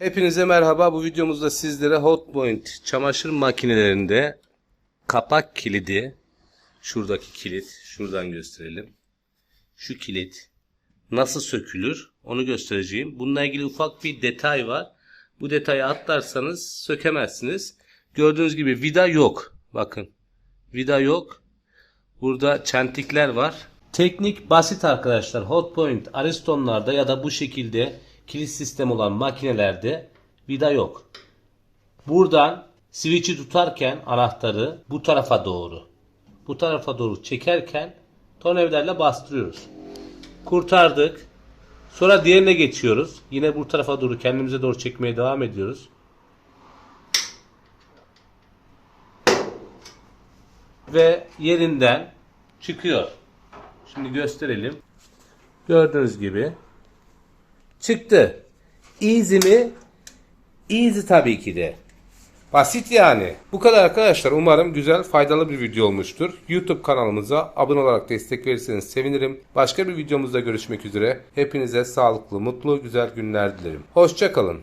Hepinize merhaba. Bu videomuzda sizlere Hotpoint çamaşır makinelerinde kapak kilidi, şuradaki kilit, şuradan gösterelim. Şu kilit nasıl sökülür onu göstereceğim. Bununla ilgili ufak bir detay var. Bu detayı atlarsanız sökemezsiniz. Gördüğünüz gibi vida yok. Bakın. Vida yok. Burada çentikler var. Teknik basit arkadaşlar. Hotpoint, Ariston'larda ya da bu şekilde kilit sistem olan makinelerde vida yok. Buradan switch'i tutarken anahtarı bu tarafa doğru bu tarafa doğru çekerken tornavidalarla bastırıyoruz. Kurtardık. Sonra diğerine geçiyoruz. Yine bu tarafa doğru kendimize doğru çekmeye devam ediyoruz. Ve yerinden çıkıyor. Şimdi gösterelim. Gördüğünüz gibi çıktı. Easy mi? Easy tabii ki de. Basit yani. Bu kadar arkadaşlar. Umarım güzel, faydalı bir video olmuştur. YouTube kanalımıza abone olarak destek verirseniz sevinirim. Başka bir videomuzda görüşmek üzere. Hepinize sağlıklı, mutlu, güzel günler dilerim. Hoşçakalın.